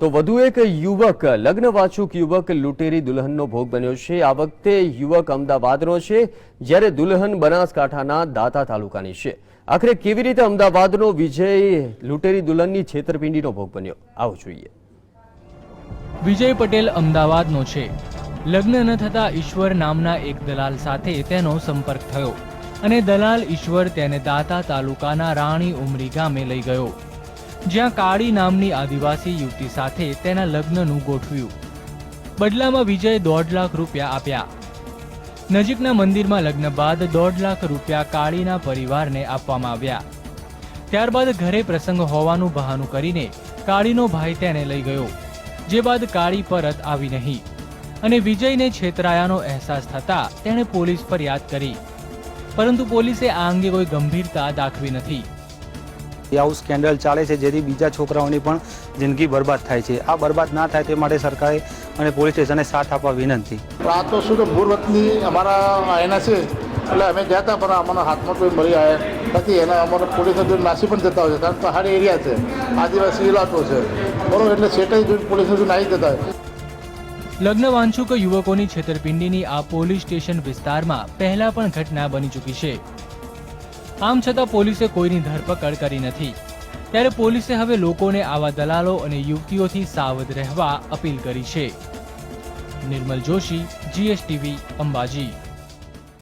તો વધુ એક યુવક લગ્ન વાચુક યુવક લૂંટેરી દુલ્હનનો ભોગ બન્યો છે. આ વખતે યુવક અમદાવાદનો છે, જ્યારે દુલ્હન બનાસકાંઠાના દાતા તાલુકાની છે. આખરે કેવી રીતે અમદાવાદનો વિજય લૂંટેરી દુલ્હનની છેતરપિંડીનો ભોગ બન્યો? આવો જોઈએ. વિજય પટેલ અમદાવાદનો છે. લગ્ન ન થતા ઈશ્વર નામના એક દલાલ સાથે તેનો સંપર્ક થયો અને દલાલ ઈશ્વર તેને દાતા તાલુકાના રાણી ઉમરી ગામે લઈ ગયો. જ્યાં કાળી નામની આદિવાસી યુવતી સાથે તેના લગ્નનું ગોઠવ્યું. બદલામાં વિજય દોઢ લાખ રૂપિયા આપ્યા. નજીકના મંદિરમાં લગ્ન બાદ દોઢ લાખ રૂપિયા કાળીના પરિવારને આપવામાં આવ્યા. ત્યારબાદ ઘરે પ્રસંગ હોવાનું બહાનું કરીને કાળીનો ભાઈ તેને લઈ ગયો, જે બાદ કાળી પરત આવી નહીં. અને વિજયને છેતરાયાનો અહેસાસ થતા તેણે પોલીસ ફરિયાદ કરી. પરંતુ પોલીસે આ અંગે કોઈ ગંભીરતા દાખવી નથી. એ આવું સ્કેન્ડલ ચાલે છે જેથી બીજા છોકરાઓની પણ જિંદગી બરબાદ થાય છે. આ બરબાદ ના થાય તે માટે સરકારે અને પોલીસ સ્ટેશને સાથ આપવા વિનંતી. આ તો શું કે મૂળ વતની અમારા એના છે એટલે અમે ગયા હતા પણ અમારા હાથમાં કોઈ મળી આવ્યા નથી. એના અમારા પોલીસ નાસી પણ જતા હોય છે કારણ પહાડી એરિયા છે આદિવાસી ઇલાકો છે. બરોબર એટલે સેટાઈ જોઈને પોલીસ જોડે નાહી જતા હોય. લગ્ન વાંછુક યુવકોની છેતરપિંડીની આ પોલીસ સ્ટેશન વિસ્તારમાં પહેલા પણ ઘટના બની ચૂકી છે. આમ છતાં પોલીસે કોઈની ધરપકડ કરી નથી. ત્યારે પોલીસે હવે લોકોને આવા દલાલો અને યુવતીઓથી સાવધ રહેવા અપીલ કરી છે. નિર્મલ જોશી જીએસટીવી અંબાજી.